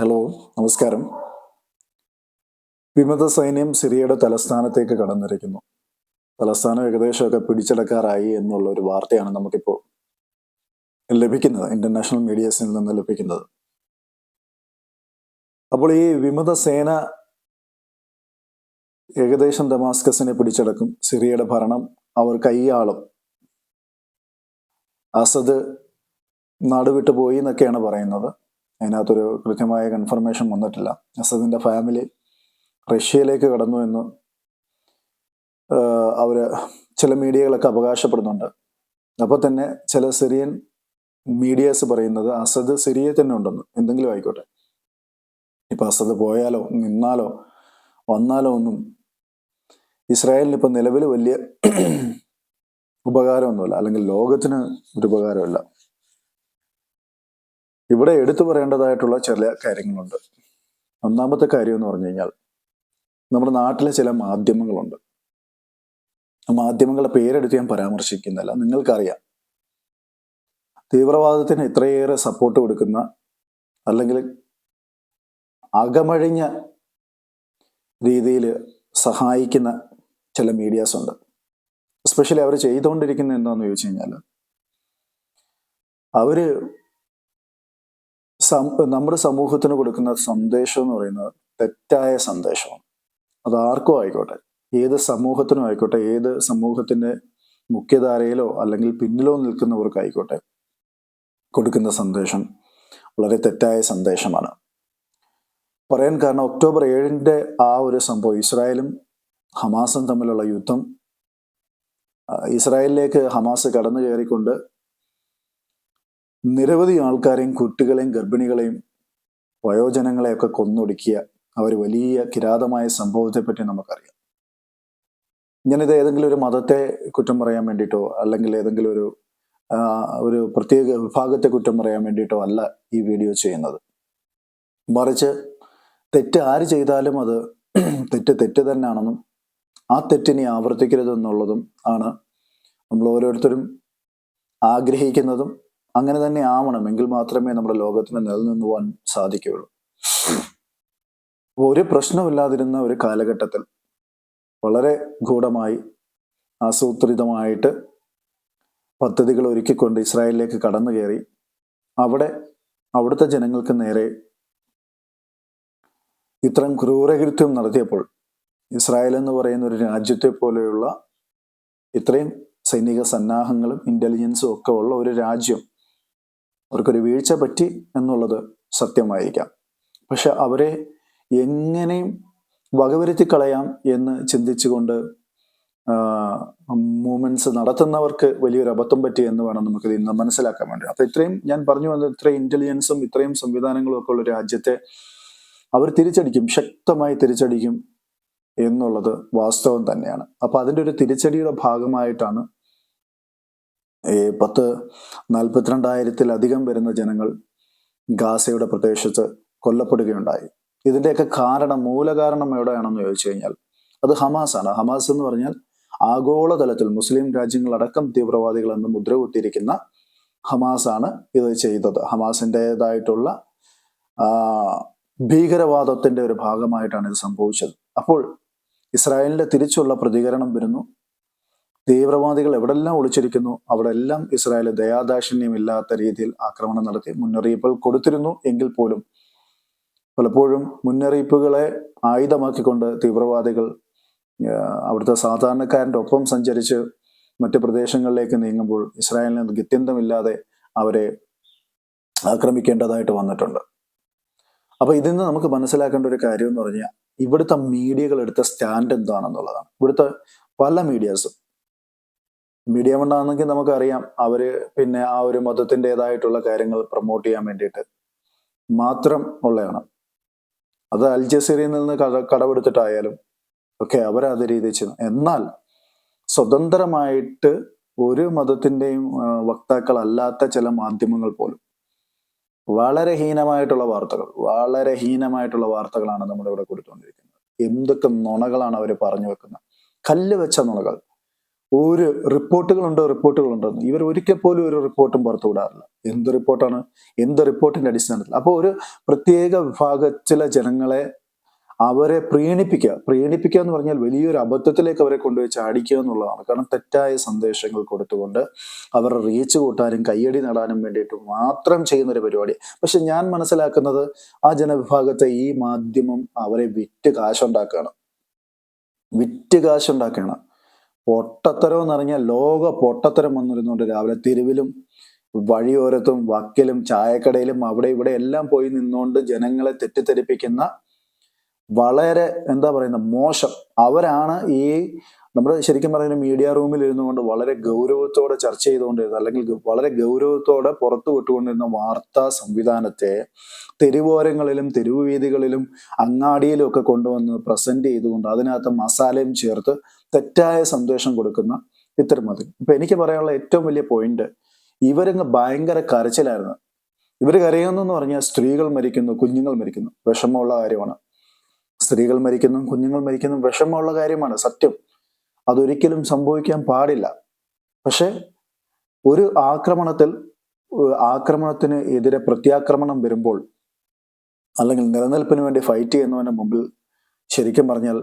Hello നമസ്കാരം. വിമത സൈന്യം സിറിയയുടെ തലസ്ഥാനത്തേക്ക് കടന്നിരിക്കുന്നു. തലസ്ഥാനം ഏകദേശമൊക്കെ പിടിച്ചെടുക്കാറായി എന്നുള്ള ഒരു വാർത്തയാണ് നമുക്കിപ്പോൾ ലഭിക്കുന്നത് ഇന്റർനാഷണൽ മീഡിയസിൽ നിന്ന് ലഭിക്കുന്നത്. അപ്പോൾ ഈ വിമത സേന ഏകദേശം ദമാസ്കസിനെ പിടിച്ചടക്കും. സിറിയയുടെ ഭരണം അവർ കൈയാളും. അസദ് നാടുവിട്ടുപോയി എന്നൊക്കെയാണ് പറയുന്നത്. അതിനകത്തൊരു കൃത്യമായ കൺഫർമേഷൻ വന്നിട്ടില്ല. അസദിന്റെ ഫാമിലി റഷ്യയിലേക്ക് കടന്നു എന്ന് അവർ ചില മീഡിയകളൊക്കെ അവകാശപ്പെടുന്നുണ്ട്. അപ്പോൾ തന്നെ ചില സിറിയൻ മീഡിയാസ് പറയുന്നത് അസദ് സിറിയയിൽ തന്നെ ഉണ്ടെന്ന്. എന്തെങ്കിലും ആയിക്കോട്ടെ. ഇപ്പം അസദ് പോയാലോ നിന്നാലോ വന്നാലോ ഒന്നും ഇസ്രായേലിന് ഇപ്പം നിലവിൽ വലിയ ഉപകാരമൊന്നുമില്ല. അല്ലെങ്കിൽ ലോകത്തിന് ഒരു ഉപകാരമില്ല. ഇവിടെ എടുത്തു പറയേണ്ടതായിട്ടുള്ള ചില കാര്യങ്ങളുണ്ട്. ഒന്നാമത്തെ കാര്യം എന്ന് പറഞ്ഞു കഴിഞ്ഞാൽ നമ്മുടെ നാട്ടിലെ ചില മാധ്യമങ്ങളുണ്ട്. മാധ്യമങ്ങളുടെ പേരെടുത്ത് ഞാൻ പരാമർശിക്കുന്നില്ല നിങ്ങൾക്കറിയാം. തീവ്രവാദത്തിന് ഇത്രയേറെ സപ്പോർട്ട് കൊടുക്കുന്ന അല്ലെങ്കിൽ അകമഴിഞ്ഞ രീതിയിൽ സഹായിക്കുന്ന ചില മീഡിയാസ് ഉണ്ട്. എസ്പെഷ്യലി അവർ ചെയ്തുകൊണ്ടിരിക്കുന്നത് എന്താണെന്ന് ചോദിച്ചു കഴിഞ്ഞാൽ അവർ സം- നമ്മുടെ സമൂഹത്തിന് കൊടുക്കുന്ന സന്ദേശം എന്ന് പറയുന്നത് തെറ്റായ സന്ദേശമാണ്. അത് ആർക്കും ആയിക്കോട്ടെ. ഏത് സമൂഹത്തിനും ആയിക്കോട്ടെ ഏത് സമൂഹത്തിന്റെ മുഖ്യധാരയിലോ അല്ലെങ്കിൽ പിന്നിലോ നിൽക്കുന്നവർക്കായിക്കോട്ടെ കൊടുക്കുന്ന സന്ദേശം വളരെ തെറ്റായ സന്ദേശമാണ്. പറയാൻ കാരണം ഒക്ടോബർ ഏഴിന്റെ ആ ഒരു സംഭവം ഇസ്രായേലും ഹമാസും തമ്മിലുള്ള യുദ്ധം ഇസ്രായേലിലേക്ക് ഹമാസ് കടന്നു കയറിക്കൊണ്ട് നിരവധി ആൾക്കാരെയും കുട്ടികളെയും ഗർഭിണികളെയും വയോജനങ്ങളെയൊക്കെ കൊന്നൊടുക്കിയ ഒരു വലിയ കിരാതമായ സംഭവത്തെപ്പറ്റി നമുക്കറിയാം. ഞാനിത് ഏതെങ്കിലും ഒരു മതത്തെ കുറ്റം പറയാൻ വേണ്ടിയിട്ടോ അല്ലെങ്കിൽ ഏതെങ്കിലും ഒരു ഒരു പ്രത്യേക വിഭാഗത്തെ കുറ്റം പറയാൻ വേണ്ടിയിട്ടോ അല്ല ഈ വീഡിയോ ചെയ്യുന്നത്. മറിച്ച് തെറ്റ് ആര് ചെയ്താലും അത് തെറ്റ് തെറ്റ് തന്നെയാണെന്നും ആ തെറ്റിനെ ആവർത്തിക്കരുതെന്നുള്ളതും ആണ് നമ്മൾ ഓരോരുത്തരും ആഗ്രഹിക്കുന്നതും അങ്ങനെ തന്നെ ആവണം. എങ്കിൽ മാത്രമേ നമ്മുടെ ലോകത്തിന് നിലനിന്നുവാൻ സാധിക്കുകയുള്ളൂ. ഒരു പ്രശ്നമില്ലാതിരുന്ന ഒരു കാലഘട്ടത്തിൽ വളരെ ഗൂഢമായി ആസൂത്രിതമായിട്ട് പദ്ധതികൾ ഒരുക്കിക്കൊണ്ട് ഇസ്രായേലിലേക്ക് കടന്നു കയറി അവിടെ അവിടുത്തെ ജനങ്ങൾക്ക് നേരെ ഇത്തരം ക്രൂരകൃത്യം നടത്തിയപ്പോൾ ഇസ്രായേൽ എന്ന് പറയുന്ന ഒരു രാജ്യത്തെ പോലെയുള്ള ഇത്രയും സൈനിക സന്നാഹങ്ങളും ഇന്റലിജൻസും ഒക്കെ ഉള്ള ഒരു രാജ്യം അവർക്കൊരു വീഴ്ച പറ്റി എന്നുള്ളത് സത്യമായിരിക്കാം. പക്ഷെ അവരെ എങ്ങനെയും വകവരുത്തി കളയാം എന്ന് ചിന്തിച്ചുകൊണ്ട് മൂവ്മെന്റ്സ് നടത്തുന്നവർക്ക് വലിയൊരു അബദ്ധം പറ്റി എന്ന് വേണം നമുക്ക് ഇന്ന് മനസ്സിലാക്കാൻ വേണ്ടി. അപ്പൊ ഇത്രയും ഞാൻ പറഞ്ഞു വന്നത് ഇത്രയും ഇന്റലിജൻസും ഇത്രയും സംവിധാനങ്ങളും ഒക്കെ ഉള്ള രാജ്യത്തെ അവർ തിരിച്ചടിക്കും ശക്തമായി തിരിച്ചടിക്കും എന്നുള്ളത് വാസ്തവം തന്നെയാണ്. അപ്പൊ അതിന്റെ ഒരു തിരിച്ചടിയുടെ ഭാഗമായിട്ടാണ് ഈ പത്ത് നാൽപ്പത്തിരണ്ടായിരത്തിലധികം വരുന്ന ജനങ്ങൾ ഗാസയുടെ പ്രദേശത്ത് കൊല്ലപ്പെടുകയുണ്ടായി. ഇതിന്റെയൊക്കെ കാരണം മൂലകാരണം എവിടെയാണെന്ന് ചോദിച്ചു കഴിഞ്ഞാൽ അത് ഹമാസ് ആണ്. ഹമാസ് എന്ന് പറഞ്ഞാൽ ആഗോളതലത്തിൽ മുസ്ലിം രാജ്യങ്ങളടക്കം തീവ്രവാദികൾ എന്ന് മുദ്ര കുത്തിയിരിക്കുന്ന ഹമാസ് ആണ് ഇത് ചെയ്തത്. ഹമാസിന്റെതായിട്ടുള്ള ഭീകരവാദത്തിന്റെ ഒരു ഭാഗമായിട്ടാണ് ഇത് സംഭവിച്ചത്. അപ്പോൾ ഇസ്രായേലിന്റെ തിരിച്ചുള്ള പ്രതികരണം വരുന്നു. തീവ്രവാദികൾ എവിടെല്ലാം ഒളിച്ചിരിക്കുന്നു അവിടെ എല്ലാം ഇസ്രായേൽ ദയാദാക്ഷിണ്യമില്ലാത്ത രീതിയിൽ ആക്രമണം നടത്തി മുന്നറിയിപ്പുകൾ കൊടുത്തിരുന്നു എങ്കിൽ പോലും പലപ്പോഴും മുന്നറിയിപ്പുകളെ ആയുധമാക്കിക്കൊണ്ട് തീവ്രവാദികൾ അവിടുത്തെ സാധാരണക്കാരന്റെ ഒപ്പം സഞ്ചരിച്ച് മറ്റ് പ്രദേശങ്ങളിലേക്ക് നീങ്ങുമ്പോൾ ഇസ്രായേലിന് ഗത്യന്തമില്ലാതെ അവരെ ആക്രമിക്കേണ്ടതായിട്ട് വന്നിട്ടുണ്ട്. അപ്പൊ ഇതിൽ നിന്ന് നമുക്ക് മനസ്സിലാക്കേണ്ട ഒരു കാര്യം എന്ന് പറഞ്ഞാൽ ഇവിടുത്തെ മീഡിയകൾ എടുത്ത സ്റ്റാൻഡ് എന്താണെന്നുള്ളതാണ്. ഇവിടുത്തെ പല മീഡിയാസും മീഡിയ ഉണ്ടാകുന്നെങ്കിൽ നമുക്കറിയാം അവർ പിന്നെ ആ ഒരു മതത്തിന്റെതായിട്ടുള്ള കാര്യങ്ങൾ പ്രൊമോട്ട് ചെയ്യാൻ വേണ്ടിയിട്ട് മാത്രം ഉള്ളതാണ്. അത് അൽ നിന്ന് കട കടമെടുത്തിട്ടായാലും ഒക്കെ അവരത് രീതിയിൽ രീതി ചെയ്തു എന്നാൽ സ്വതന്ത്രമായിട്ട് ഒരു മതത്തിന്റെയും വക്താക്കളല്ലാത്ത ചില മാധ്യമങ്ങൾ പോലും വളരെ ഹീനമായിട്ടുള്ള വാർത്തകൾ വളരെ ഹീനമായിട്ടുള്ള വാർത്തകളാണ് നമ്മുടെ ഇവിടെ കൊടുത്തുകൊണ്ടിരിക്കുന്നത്. എന്തൊക്കെ നുണകളാണ് അവർ പറഞ്ഞു വെക്കുന്നത്? കല്ല് വെച്ച നുണകൾ. ഒരു റിപ്പോർട്ടുകളുണ്ടോ റിപ്പോർട്ടുകളുണ്ടോ ഇവർ ഒരിക്കൽ പോലും ഒരു റിപ്പോർട്ടും പുറത്തു വിടാറില്ല. എന്ത് റിപ്പോർട്ടാണ്? എന്ത് റിപ്പോർട്ടിന്റെ അടിസ്ഥാനത്തിൽ? അപ്പോൾ ഒരു പ്രത്യേക വിഭാഗത്തിലെ ജനങ്ങളെ അവരെ പ്രീണിപ്പിക്കുക. പ്രീണിപ്പിക്കുക എന്ന് പറഞ്ഞാൽ വലിയൊരു അബദ്ധത്തിലേക്ക് അവരെ കൊണ്ടുപോയി ചാടിക്കുക എന്നുള്ളതാണ്. കാരണം തെറ്റായ സന്ദേശങ്ങൾ കൊടുത്തുകൊണ്ട് അവരുടെ റീച്ച് കൂട്ടാനും കയ്യടി നേടാനും വേണ്ടിയിട്ട് മാത്രം ചെയ്യുന്ന ഒരു പരിപാടി. പക്ഷെ ഞാൻ മനസ്സിലാക്കുന്നത് ആ ജനവിഭാഗത്തെ ഈ മാധ്യമം അവരെ വിറ്റ് കാശുണ്ടാക്കുകയാണ്. വിറ്റ് കാശുണ്ടാക്കുകയാണ്. പൊട്ടത്തരം എന്ന് പറഞ്ഞാൽ ലോക പൊട്ടത്തരം വന്നിരുന്നുണ്ട് രാവിലെ തെരുവിലും വഴിയോരത്തും വക്കിലും ചായക്കടയിലും അവിടെ ഇവിടെ എല്ലാം പോയി നിന്നുകൊണ്ട് ജനങ്ങളെ തെറ്റിദ്ധരിപ്പിക്കുന്ന വളരെ എന്താ പറയുന്ന മോശം. അവരാണ് ഈ നമ്മൾ ശരിക്കും പറയുന്ന മീഡിയ റൂമിൽ ഇരുന്നുകൊണ്ട് വളരെ ഗൗരവത്തോടെ ചർച്ച ചെയ്തുകൊണ്ടിരുന്ന അല്ലെങ്കിൽ വളരെ ഗൗരവത്തോടെ പുറത്തു വിട്ടുകൊണ്ടിരുന്ന വാർത്താ സംവിധാനത്തെ തെരുവോരങ്ങളിലും തെരുവ് വീതികളിലും അങ്ങാടിയിലും ഒക്കെ കൊണ്ടുവന്ന് പ്രസന്റ് ചെയ്തുകൊണ്ട് അതിനകത്ത് മസാലയും ചേർത്ത് തെറ്റായ സന്ദേശം കൊടുക്കുന്ന ഇത്തരം മതി ഇപ്പൊ എനിക്ക് പറയാനുള്ള ഏറ്റവും വലിയ പോയിന്റ് ഇവരങ്ങ് ഭയങ്കര കരച്ചിലായിരുന്നു. ഇവർ കരയുന്നു എന്ന് പറഞ്ഞാൽ സ്ത്രീകൾ മരിക്കുന്നു കുഞ്ഞുങ്ങൾ മരിക്കുന്നു. വിഷമമുള്ള കാര്യമാണ്. സ്ത്രീകൾ മരിക്കുന്നു കുഞ്ഞുങ്ങൾ മരിക്കുന്നു വിഷമമുള്ള കാര്യമാണ് സത്യം. അതൊരിക്കലും സംഭവിക്കാൻ പാടില്ല. പക്ഷെ ഒരു ആക്രമണത്തിൽ ആക്രമണത്തിന് എതിരെ പ്രത്യാക്രമണം വരുമ്പോൾ അല്ലെങ്കിൽ നിലനിൽപ്പിന് വേണ്ടി ഫൈറ്റ് ചെയ്യുന്നവന്റെ മുമ്പിൽ ശരിക്കും പറഞ്ഞാൽ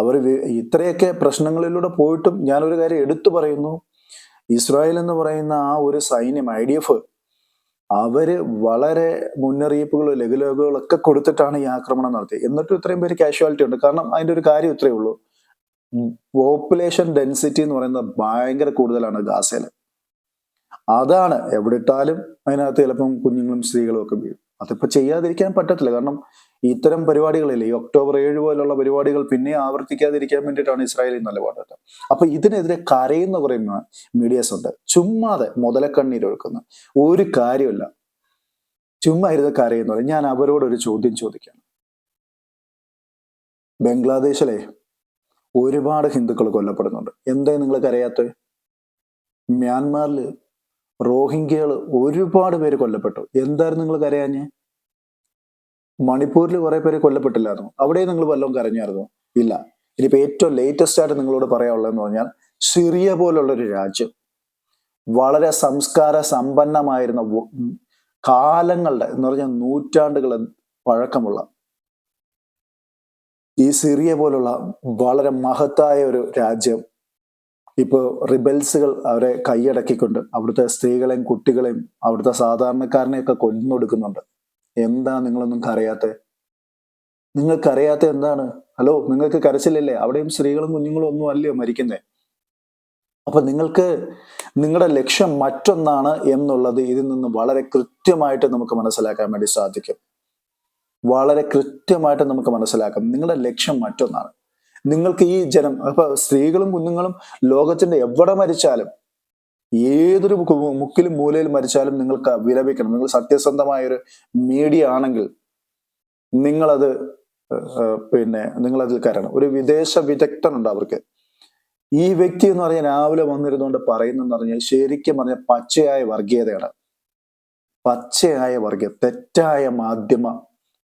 അവർ ഇത്രയൊക്കെ പ്രശ്നങ്ങളിലൂടെ പോയിട്ടും ഞാനൊരു കാര്യം എടുത്തു പറയുന്നു. ഇസ്രായേൽ എന്ന് പറയുന്ന ആ ഒരു സൈന്യം ഐ ഡി എഫ് അവർ വളരെ മുന്നറിയിപ്പുകളും ലഘുലേഖകളൊക്കെ കൊടുത്തിട്ടാണ് ഈ ആക്രമണം നടത്തിയത്. എന്നിട്ടും ഇത്രയും പേര് കാഷ്വാലിറ്റി ഉണ്ട്. കാരണം അതിന്റെ ഒരു കാര്യം ഇത്രയേ ഉള്ളൂ. പോപ്പുലേഷൻ ഡെൻസിറ്റി എന്ന് പറയുന്നത് ഭയങ്കര കൂടുതലാണ് ഗാസയിൽ. അതാണ് എവിടെ ഇട്ടാലും അതിനകത്ത് ചിലപ്പം കുഞ്ഞുങ്ങളും സ്ത്രീകളും ഒക്കെ വീഴും. അതിപ്പോ ചെയ്യാതിരിക്കാൻ പറ്റത്തില്ല. കാരണം ഇത്തരം പരിപാടികളില്ലേ ഈ ഒക്ടോബർ ഏഴ് പോലുള്ള പരിപാടികൾ പിന്നെ ആവർത്തിക്കാതിരിക്കാൻ വേണ്ടിയിട്ടാണ് ഇസ്രായേലിൽ നിലപാട് അപ്പൊ ഇതിനെതിരെ കരയുന്ന കുറെ മീഡിയസ് ഉണ്ട്. ചുമ്മാതെ മുതലക്കണ്ണീരൊഴുക്കുന്ന ഒരു കാര്യമില്ല ചുമ്മാ ഇരുന്ന് കരയുന്നത് ഞാൻ അവരോട് ഒരു ചോദ്യം ചോദിക്കാം ബംഗ്ലാദേശിലെ ഒരുപാട് ഹിന്ദുക്കൾ കൊല്ലപ്പെടുന്നുണ്ട്. എന്തേ നിങ്ങൾ കരയാത്തത്? മ്യാൻമാറിൽ റോഹിംഗ്യകൾ ഒരുപാട് പേര് കൊല്ലപ്പെട്ടു. എന്തായിരുന്നു നിങ്ങൾ കരയാഞ്ഞ്? മണിപ്പൂരിൽ കുറെ പേര് കൊല്ലപ്പെട്ടില്ലായിരുന്നു. അവിടെ നിങ്ങൾ വല്ലതും കരഞ്ഞായിരുന്നു? ഇല്ല. ഇനിയിപ്പോ ഏറ്റവും ലേറ്റസ്റ്റ് ആയിട്ട് നിങ്ങളോട് പറയാനുള്ളതെന്ന് പറഞ്ഞാൽ സിറിയ പോലുള്ള ഒരു രാജ്യം വളരെ സംസ്കാര സമ്പന്നമായിരുന്ന കാലങ്ങളുടെ എന്ന് പറഞ്ഞാൽ നൂറ്റാണ്ടുകൾ പഴക്കമുള്ള ഈ സിറിയ പോലുള്ള വളരെ മഹത്തായ ഒരു രാജ്യം ഇപ്പോൾ റിബൽസുകൾ അവരെ കൈയടക്കിക്കൊണ്ട് അവിടുത്തെ സ്ത്രീകളെയും കുട്ടികളെയും അവിടുത്തെ സാധാരണക്കാരനെയൊക്കെ കൊന്നൊടുക്കുന്നുണ്ട്. എന്താ നിങ്ങളൊന്നും കരയാത്ത? നിങ്ങൾക്കറിയാത്ത എന്താണ്? ഹലോ നിങ്ങൾക്ക് കരച്ചില്ലല്ലേ അവിടെയും സ്ത്രീകളും കുഞ്ഞുങ്ങളും ഒന്നും അല്ലയോ മരിക്കുന്നേ? അപ്പൊ നിങ്ങൾക്ക് നിങ്ങളുടെ ലക്ഷ്യം മറ്റൊന്നാണ് എന്നുള്ളത് ഇതിൽ നിന്ന് വളരെ കൃത്യമായിട്ട് നമുക്ക് മനസ്സിലാക്കാൻ വേണ്ടി സാധിക്കും. വളരെ കൃത്യമായിട്ട് നമുക്ക് മനസ്സിലാക്കാം. നിങ്ങളുടെ ലക്ഷ്യം മറ്റൊന്നാണ്. നിങ്ങൾക്ക് ഈ ജനം അപ്പൊ സ്ത്രീകളും കുഞ്ഞുങ്ങളും ലോകത്തിന്റെ എവിടെ മരിച്ചാലും ഏതൊരു മുക്കിലും മൂലയിൽ മരിച്ചാലും നിങ്ങൾക്ക് വിലപിക്കണം നിങ്ങൾ സത്യസന്ധമായ ഒരു മീഡിയ ആണെങ്കിൽ നിങ്ങളത് പിന്നെ നിങ്ങളതിൽ കയറണം. ഒരു വിദേശ വിദഗ്ധനുണ്ട് അവർക്ക്. ഈ വ്യക്തി എന്ന് പറഞ്ഞാൽ രാവിലെ വന്നിരുന്നുകൊണ്ട് പറയുന്നെന്ന് പറഞ്ഞാൽ ശരിക്കും പറഞ്ഞ പച്ചയായ വർഗീയതയാണ്. പച്ചയായ വർഗീയ തെറ്റായ മാധ്യമ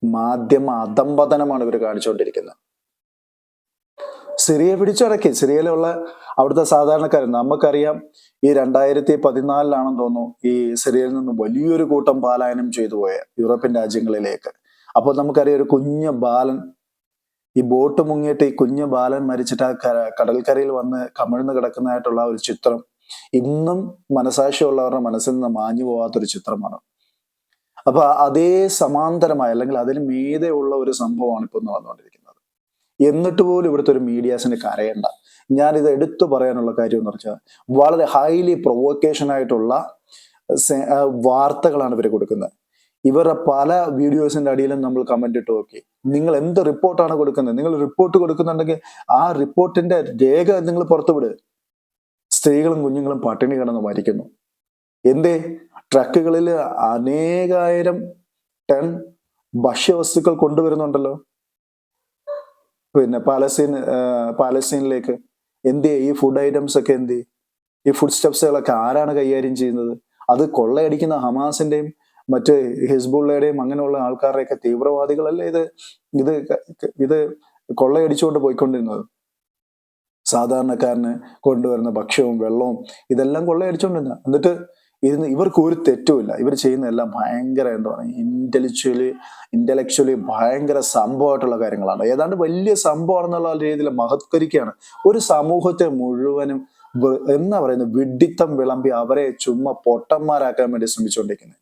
മാധ്യമ അധംപതനമാണ് ഇവർ കാണിച്ചുകൊണ്ടിരിക്കുന്നത്. സിറിയ പിടിച്ചടക്കി. സിറിയയിലുള്ള അവിടുത്തെ സാധാരണക്കാരൻ. നമുക്കറിയാം ഈ രണ്ടായിരത്തി പതിനാലിലാണെന്ന് തോന്നുന്നു ഈ സിറിയയിൽ നിന്ന് വലിയൊരു കൂട്ടം പാലായനം ചെയ്തു പോയ യൂറോപ്യൻ രാജ്യങ്ങളിലേക്ക്. അപ്പോൾ നമുക്കറിയാം ഒരു കുഞ്ഞ് ബാലൻ ഈ ബോട്ട് മുങ്ങിയിട്ട് ഈ കുഞ്ഞ് ബാലൻ മരിച്ചിട്ട് ആ കര- കടൽക്കരയിൽ വന്ന് കമിഴ്ന്ന് കിടക്കുന്നതായിട്ടുള്ള ഒരു ചിത്രം ഇന്നും മനസാക്ഷിയുള്ളവരുടെ മനസ്സിൽ നിന്ന് മാഞ്ഞു പോകാത്തൊരു ചിത്രമാണ്. അപ്പൊ അതേ സമാന്തരമായ അല്ലെങ്കിൽ അതിന് മീതെ ഉള്ള ഒരു സംഭവമാണ് ഇപ്പൊ നടന്നുകൊണ്ടിരിക്കുന്നത് എന്നിട്ട് പോലും ഇവിടുത്തെ ഒരു മീഡിയാസിന് കരയണ്ട. ഞാനിത് എടുത്തു പറയാനുള്ള കാര്യം എന്ന് പറഞ്ഞാൽ വളരെ ഹൈലി പ്രൊവോക്കേഷൻ ആയിട്ടുള്ള വാർത്തകളാണ് ഇവർ കൊടുക്കുന്നത്. ഇവരുടെ പല വീഡിയോസിന്റെ അടിയിലും നമ്മൾ കമന്റ് ഇട്ട് നോക്കി. നിങ്ങൾ എന്ത് റിപ്പോർട്ടാണ് കൊടുക്കുന്നത്? നിങ്ങൾ റിപ്പോർട്ട് കൊടുക്കുന്നുണ്ടെങ്കിൽ ആ റിപ്പോർട്ടിന്റെ രേഖ നിങ്ങൾ പുറത്തുവിട്. സ്ത്രീകളും കുഞ്ഞുങ്ങളും പട്ടിണി കിടന്ന് മരിക്കുന്നു. എന്തേ? ട്രക്കുകളിൽ അനേകായിരം ടൺ ഭക്ഷ്യവസ്തുക്കൾ കൊണ്ടുവരുന്നുണ്ടല്ലോ. പിന്നെ പാലസ്തീൻ പാലസ്തീനിലേക്ക് എന്തേ ഈ ഫുഡ് ഐറ്റംസ് ഒക്കെ എന്തേ ഈ ഫുഡ് സ്റ്റെപ്സുകളൊക്കെ ആരാണ് കൈകാര്യം ചെയ്യുന്നത്? അത് കൊള്ളയടിക്കുന്ന ഹമാസിന്റെയും മറ്റ് ഹിസ്ബുള്ളയുടെയും അങ്ങനെയുള്ള ആൾക്കാരുടെയൊക്കെ തീവ്രവാദികളല്ലേ ഇത്? ഇത് ഇത് കൊള്ളയടിച്ചുകൊണ്ട് പോയിക്കൊണ്ടിരുന്നത്. സാധാരണക്കാരന് കൊണ്ടുവരുന്ന ഭക്ഷ്യവും വെള്ളവും ഇതെല്ലാം കൊള്ളയടിച്ചുകൊണ്ടിരുന്ന എന്നിട്ട് ഇരുന്ന് ഇവർക്ക് ഒരു തെറ്റുമില്ല ഇവർ ചെയ്യുന്ന എല്ലാം ഭയങ്കര എന്താ പറയുക ഇന്റലക്ച്വലി ഇന്റലക്ച്വലി ഭയങ്കര സംഭവമായിട്ടുള്ള കാര്യങ്ങളാണ്. ഏതാണ്ട് വലിയ സംഭവമാണെന്നുള്ള രീതിയിൽ മഹത്കരിക്കുകയാണ്. ഒരു സമൂഹത്തെ മുഴുവനും എന്താ പറയുന്നത് വിഡിത്തം വിളമ്പി അവരെ ചുമ്മാ പൊട്ടന്മാരാക്കാൻ വേണ്ടി ശ്രമിച്ചുകൊണ്ടിരിക്കുന്നത്.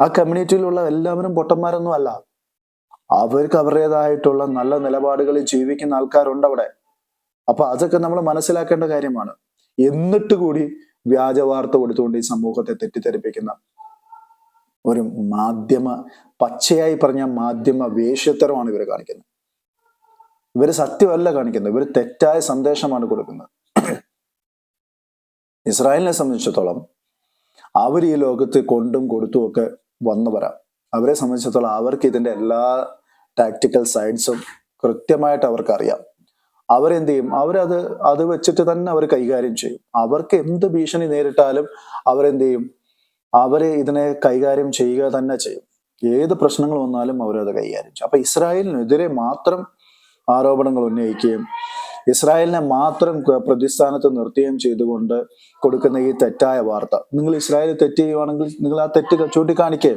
ആ കമ്മ്യൂണിറ്റിയിലുള്ള എല്ലാവരും പൊട്ടന്മാരൊന്നും അല്ല. അവർക്ക് അവരുടേതായിട്ടുള്ള നല്ല നിലപാടുകളിൽ ജീവിക്കുന്ന ആൾക്കാരുണ്ട് അവിടെ. അപ്പൊ അതൊക്കെ നമ്മൾ മനസ്സിലാക്കേണ്ട കാര്യമാണ്. എന്നിട്ട് കൂടി വ്യാജ വാർത്ത കൊടുത്തുകൊണ്ട് ഈ സമൂഹത്തെ തെറ്റിദ്ധരിപ്പിക്കുന്ന ഒരു മാധ്യമ പച്ചയായി പറഞ്ഞ മാധ്യമ വേഷ്യത്തരമാണ് ഇവർ കാണിക്കുന്നത്. ഇവർ സത്യമല്ല കാണിക്കുന്നത്. ഇവർ തെറ്റായ സന്ദേശമാണ് കൊടുക്കുന്നത്. ഇസ്രായേലിനെ സംബന്ധിച്ചിടത്തോളം അവർ ഈ ലോകത്ത് കൊണ്ടും കൊടുത്തും ഒക്കെ വന്നവരാ. അവരെ സംബന്ധിച്ചിടത്തോളം അവർക്ക് ഇതിന്റെ എല്ലാ ടാക്ടിക്കൽ സൈഡ്സും കൃത്യമായിട്ട് അവർക്ക് അറിയാം അവരെന്ത് ചെയ്യും അവരത് അത് വെച്ചിട്ട് തന്നെ അവർ കൈകാര്യം ചെയ്യും. അവർക്ക് എന്ത് ഭീഷണി നേരിട്ടാലും അവരെന്ത് ചെയ്യും അവർ ഇതിനെ കൈകാര്യം ചെയ്യുക തന്നെ ചെയ്യും. ഏത് പ്രശ്നങ്ങൾ വന്നാലും അവരത് കൈകാര്യം ചെയ്യും. അപ്പൊ ഇസ്രായേലിനെതിരെ മാത്രം ആരോപണങ്ങൾ ഉന്നയിക്കുകയും ഇസ്രായേലിനെ മാത്രം പ്രതിസ്ഥാനത്ത് നിർത്തുകയും ചെയ്തുകൊണ്ട് കൊടുക്കുന്ന ഈ തെറ്റായ വാർത്ത. നിങ്ങൾ ഇസ്രായേൽ തെറ്റ് ചെയ്യുവാണെങ്കിൽ നിങ്ങൾ ആ തെറ്റ് ചൂണ്ടിക്കാണിക്കേ.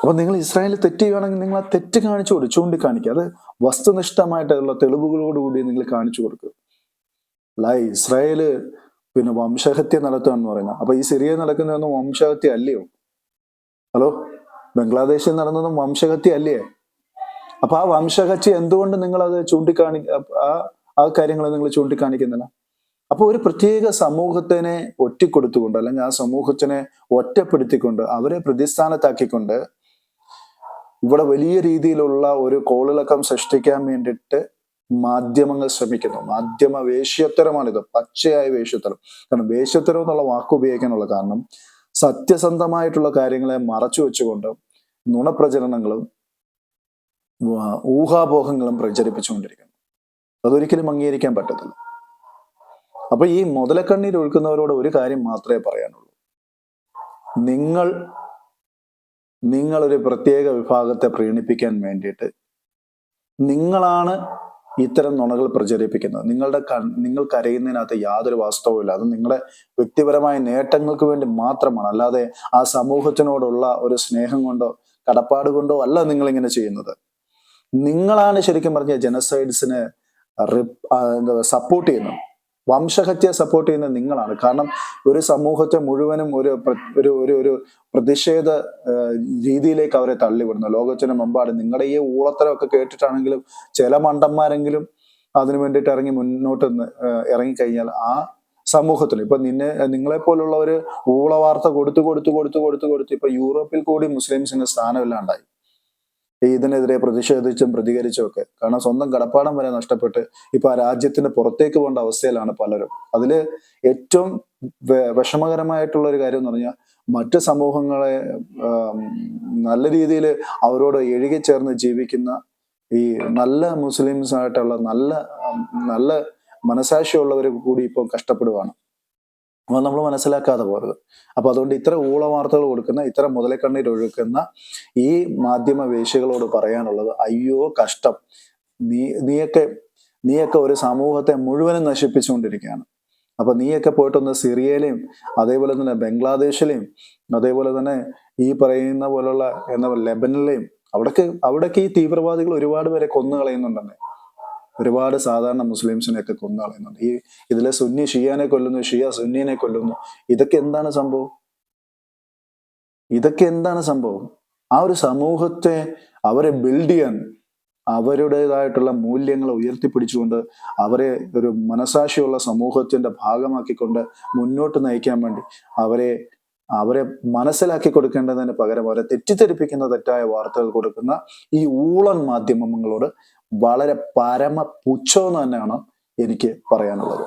അപ്പൊ നിങ്ങൾ ഇസ്രായേലിൽ തെറ്റ് ചെയ്യുകയാണെങ്കിൽ നിങ്ങൾ ആ തെറ്റ് കാണിച്ചു കൊടുക്കും ചൂണ്ടിക്കാണിക്കുക അത് വസ്തുനിഷ്ഠമായിട്ടുള്ള തെളിവുകളോടുകൂടി നിങ്ങൾ കാണിച്ചു കൊടുക്കുക അല്ല ഇസ്രായേൽ പിന്നെ വംശഹത്യ നടത്തുക എന്ന് പറയുന്നത്. അപ്പൊ ഈ സിറിയ നടക്കുന്നതൊന്നും വംശഹത്യ അല്ലയോ? ഹലോ? ബംഗ്ലാദേശിൽ നടന്നതും വംശഹത്യ അല്ലേ? അപ്പൊ ആ വംശഹത്യ എന്തുകൊണ്ട് നിങ്ങൾ അത് ചൂണ്ടിക്കാണി ആ ആ കാര്യങ്ങൾ നിങ്ങൾ ചൂണ്ടിക്കാണിക്കുന്നില്ല? അപ്പൊ ഒരു പ്രത്യേക സമൂഹത്തിനെ ഒറ്റിക്കൊടുത്തുകൊണ്ട് അല്ലെങ്കിൽ ആ സമൂഹത്തിനെ ഒറ്റപ്പെടുത്തിക്കൊണ്ട് അവരെ പ്രതിസ്ഥാനത്താക്കിക്കൊണ്ട് ഇവിടെ വലിയ രീതിയിലുള്ള ഒരു കോളിളക്കം സൃഷ്ടിക്കാൻ വേണ്ടിയിട്ട് മാധ്യമങ്ങൾ ശ്രമിക്കുന്നു. മാധ്യമ വേശ്യത്തരമാണിത്. പച്ചയായ വേഷ്യത്തരം കാരണം വേഷ്യത്തരം എന്നുള്ള വാക്ക് ഉപയോഗിക്കാനുള്ള കാരണം സത്യസന്ധമായിട്ടുള്ള കാര്യങ്ങളെ മറച്ചു വെച്ചുകൊണ്ട് നുണപ്രചരണങ്ങളും ഊഹാപോഹങ്ങളും പ്രചരിപ്പിച്ചുകൊണ്ടിരിക്കുന്നു. അതൊരിക്കലും അംഗീകരിക്കാൻ പറ്റത്തില്ല. അപ്പൊ ഈ മുതലക്കണ്ണീർ ഒഴുക്കുന്നവരോട് ഒരു കാര്യം മാത്രമേ പറയാനുള്ളൂ. നിങ്ങൾ നിങ്ങൾ ഒരു പ്രത്യേക വിഭാഗത്തെ പ്രീണിപ്പിക്കാൻ വേണ്ടിയിട്ട് നിങ്ങളാണ് ഇത്തരം നുണകൾ പ്രചരിപ്പിക്കുന്നത്. നിങ്ങളുടെ ക നിങ്ങൾ കരയുന്നതിനകത്ത് യാതൊരു വാസ്തവമില്ല അത് നിങ്ങളുടെ വ്യക്തിപരമായ നേട്ടങ്ങൾക്ക് വേണ്ടി മാത്രമാണ്. അല്ലാതെ ആ സമൂഹത്തിനോടുള്ള ഒരു സ്നേഹം കൊണ്ടോ കടപ്പാട് കൊണ്ടോ അല്ല നിങ്ങൾ ഇങ്ങനെ ചെയ്യുന്നത്. നിങ്ങളാണ് ശരിക്കും പറഞ്ഞ ജനസൈഡ്സിന് സപ്പോർട്ട് ചെയ്യുന്നത്. വംശഹത്യ സപ്പോർട്ട് ചെയ്യുന്നത് നിങ്ങളാണ്. കാരണം ഒരു സമൂഹത്തെ മുഴുവനും ഒരു ഒരു ഒരു ഒരു പ്രതിഷേധ രീതിയിലേക്ക് അവരെ തള്ളിവിടുന്നു. ലോകത്തിന് മുമ്പാട് നിങ്ങളുടെ ഈ ഊളത്തരമൊക്കെ കേട്ടിട്ടാണെങ്കിലും ചില മണ്ടന്മാരെങ്കിലും അതിനു വേണ്ടിയിട്ട് ഇറങ്ങി മുന്നോട്ട് ഇറങ്ങിക്കഴിഞ്ഞാൽ ആ സമൂഹത്തിൽ ഇപ്പൊ നിന്നെ നിങ്ങളെ പോലുള്ള ഒരു ഊള വാർത്ത കൊടുത്തു കൊടുത്തു കൊടുത്തു കൊടുത്തു കൊടുത്തു ഇപ്പൊ യൂറോപ്പിൽ കൂടി മുസ്ലിംസിന് സ്ഥാനമില്ലാണ്ടായി ഇതിനെതിരെ പ്രതിഷേധിച്ചും പ്രതികരിച്ചും ഒക്കെ കാരണം സ്വന്തം കടപ്പാടം വരെ നഷ്ടപ്പെട്ട് ഇപ്പൊ ആ രാജ്യത്തിന് പുറത്തേക്ക് പോകേണ്ട അവസ്ഥയിലാണ് പലരും. അതിൽ ഏറ്റവും വിഷമകരമായിട്ടുള്ള ഒരു കാര്യം എന്ന് പറഞ്ഞാൽ മറ്റ് സമൂഹങ്ങളെ നല്ല രീതിയിൽ അവരോട് എഴുകി ചേർന്ന് ജീവിക്കുന്ന ഈ നല്ല മുസ്ലിംസ് ആയിട്ടുള്ള നല്ല നല്ല മനസാക്ഷിയുള്ളവർ കൂടി ഇപ്പോൾ കഷ്ടപ്പെടുവാണ്. അപ്പൊ നമ്മൾ മനസ്സിലാക്കാതെ പോരുത് അപ്പൊ അതുകൊണ്ട് ഇത്ര ഊള വാർത്തകൾ കൊടുക്കുന്ന ഇത്ര മുതലക്കണ്ണീർ ഒഴുക്കുന്ന ഈ മാധ്യമ വേശികളോട് പറയാനുള്ളത് അയ്യോ കഷ്ടം. നീ നീയൊക്കെ നീയൊക്കെ ഒരു സമൂഹത്തെ മുഴുവനും നശിപ്പിച്ചുകൊണ്ടിരിക്കുകയാണ്. അപ്പൊ നീയൊക്കെ പോയിട്ടൊന്ന് സിറിയയിലെയും അതേപോലെ തന്നെ ബംഗ്ലാദേശിലെയും അതേപോലെ തന്നെ ഈ പറയുന്ന പോലുള്ള എന്താ ലെബനിലെയും അവിടേക്ക് അവിടേക്ക് ഈ തീവ്രവാദികൾ ഒരുപാട് പേരെ കൊന്നു കളയുന്നുണ്ടെന്നേ ഒരുപാട് സാധാരണ മുസ്ലിംസിനെ ഒക്കെ കളയുന്നുണ്ട് ഈ ഇതിലെ സുന്നി ഷിയാനെ കൊല്ലുന്നു ഷിയ സുന്നിനെ കൊല്ലുന്നു. ഇതൊക്കെ എന്താണ് സംഭവം? ഇതൊക്കെ എന്താണ് സംഭവം? ആ ഒരു സമൂഹത്തെ അവരെ ബിൽഡ് ചെയ്യാൻ അവരുടേതായിട്ടുള്ള മൂല്യങ്ങൾ ഉയർത്തിപ്പിടിച്ചുകൊണ്ട് അവരെ ഒരു മനസാക്ഷിയുള്ള സമൂഹത്തിന്റെ ഭാഗമാക്കിക്കൊണ്ട് മുന്നോട്ട് നയിക്കാൻ വേണ്ടി അവരെ അവരെ മനസ്സിലാക്കി കൊടുക്കേണ്ടതിന് പകരം അവരെ തെറ്റിദ്ധരിപ്പിക്കുന്ന തെറ്റായ വാർത്തകൾ കൊടുക്കുന്ന ഈ ഊളൻ മാധ്യമങ്ങളോട് വളരെ പരമ പുച്ഛമെന്ന് തന്നെയാണ് എനിക്ക് പറയാനുള്ളത്.